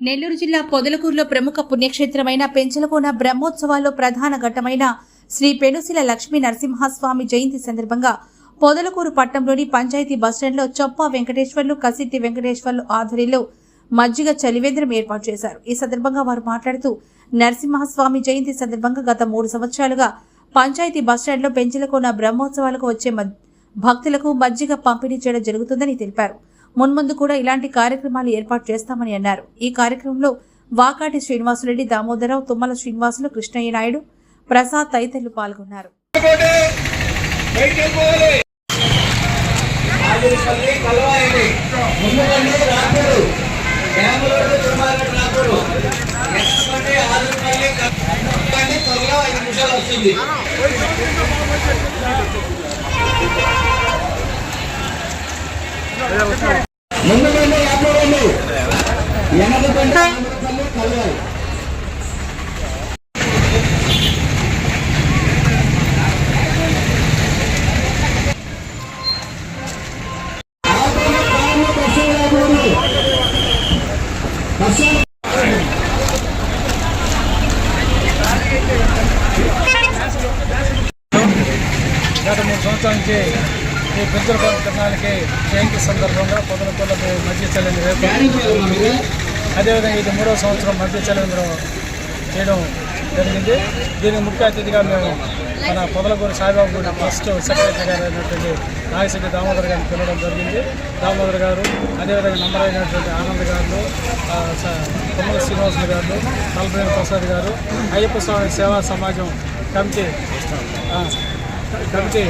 నెల్లూరు జిల్లా పొదలకూరులో ప్రముఖ పుణ్యక్షేత్రమైన పెంచలకోన బ్రహ్మోత్సవాల్లో ప్రధాన ఘట్టమైన శ్రీ పెనుశిల లక్ష్మీ నరసింహస్వామి జయంతి సందర్భంగా పొదలకూరు పట్టణంలోని పంచాయతీ బస్టాండ్లో చొప్పా వెంకటేశ్వర్లు కసిట్టి వెంకటేశ్వర్లు ఆధ్వర్యంలో మజ్జిగ చలివేంద్రం ఏర్పాటు చేశారు. ఈ సందర్భంగా వారు మాట్లాడుతూ నరసింహస్వామి జయంతి సందర్భంగా గత మూడు సంవత్సరాలుగా పంచాయతీ బస్టాండ్లో పెంచలకోన బ్రహ్మోత్సవాలకు వచ్చే భక్తులకు మజ్జిగ పంపిణీ చేయడం జరుగుతుందని తెలిపారు. మున్ముందు కూడా ఇలాంటి కార్యక్రమాలు ఏర్పాటు చేస్తామని అన్నారు. ఈ కార్యక్రమంలో వాకాటి శ్రీనివాసురెడ్డి దామోదరరావు తుమ్మల శ్రీనివాసులు కృష్ణయ్య నాయుడు ప్రసాద్ తదితరులు పాల్గొన్నారు. వస్తుంది గత మూడు సంవత్సరాల నుంచి ఈ పెంచుల తిరణాలకి జయంతి సందర్భంగా పొదలకొల్ల మధ్య చల్లని రేపు అదేవిధంగా ఇది మూడవ సంవత్సరం మధ్య చలంద్రం చేయడం జరిగింది. దీనికి ముఖ్య అతిథిగా మేము మన పొదలకూరు సాయిబాబు గుడి ఫస్ట్ సెక్రటరీ గారు అయినటువంటి నాగశెట్టి దామోదర్ గారిని పిలవడం జరిగింది. దామోదర్ గారు అదేవిధంగా నంబర్ అయినటువంటి ఆనంద్ గారు ఆ, స- శ్రీనివాసులు గారు నలభై ప్రసాద్ గారు అయ్యప్ప స్వామి సేవా సమాజం కమిటీ కమిటీ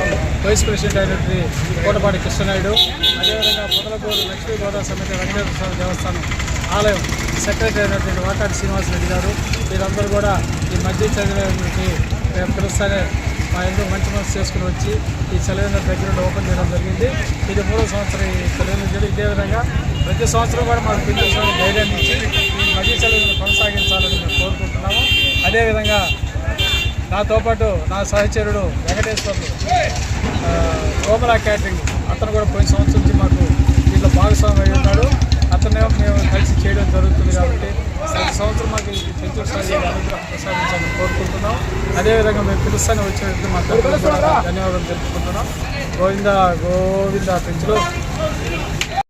వైస్ ప్రెసిడెంట్ అయినటువంటి కోటపాటి కృష్ణనాయుడు అదేవిధంగా పొదలగూరు లక్ష్మీ గోదా సమితి వెంకటేశ్వర స్వామి దేవస్థానం ఆలయం సెక్రటరీ అయినటువంటి వాకాటి శ్రీనివాసరెడ్డి గారు వీరందరూ కూడా ఈ మధ్య చదివేందుకు మేము పిలుస్తానే మా ఎందుకు మంచి మనసు చేసుకుని వచ్చి ఈ చలివేంద్ర దగ్గర ఓపెన్ చేయడం జరిగింది. ఇది మూడో సంవత్సరం ఈ చలివేంద్ర జరిగి ఇదే విధంగా ప్రతి సంవత్సరం కూడా మాకు పిల్లలు ధైర్యాన్ని ఇచ్చి ఈ మధ్య చలివేంద్ర కొనసాగించాలని మేము కోరుకుంటున్నాము. అదేవిధంగా నాతో పాటు నా సహచరుడు వెంకటేశ్వర్లు కోమలా క్యాటరింగ్ అతను కూడా పోయిన సంవత్సరం నుంచి మాకు సంవత్సరం మాకు ఈ ప్రసాదించాలని కోరుకుంటున్నాం. అదేవిధంగా మేము పిలుస్తానే వచ్చినట్టు మా ధన్యవాదాలు తెలుపుకుంటున్నాం. గోవింద గోవింద పెంచులో.